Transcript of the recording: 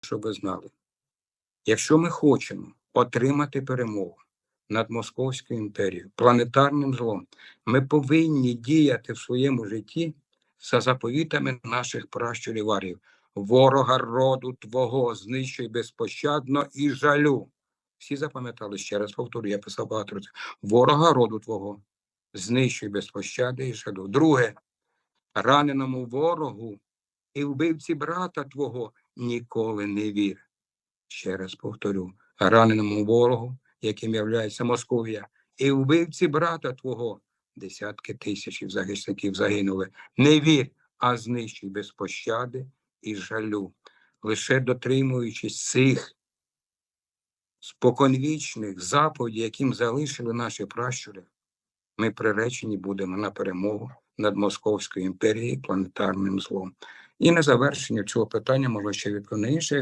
щоб ви знали. Якщо ми хочемо отримати перемогу над Московською імперією, планетарним злом, ми повинні діяти в своєму житті за заповітами наших пращурів варів. Ворога роду твого знищуй безпощадно і жалю. Всі запам'ятали ще раз повторю, я писав багато разів. Ворога роду твого знищуй без пощади і жалю. Друге, раненому ворогу і вбивці брата твого ніколи не вір. Ще раз повторю, раненому ворогу, яким являється Московія, і вбивці брата твого, десятки тисяч захисників загинули. Не вір, а знищуй без пощади і жалю. Лише дотримуючись цих споконвічних заповідей, яким залишили наші пращури, ми приречені будемо на перемогу над Московською імперією планетарним злом. І на завершення цього питання можна ще відповісти, якщо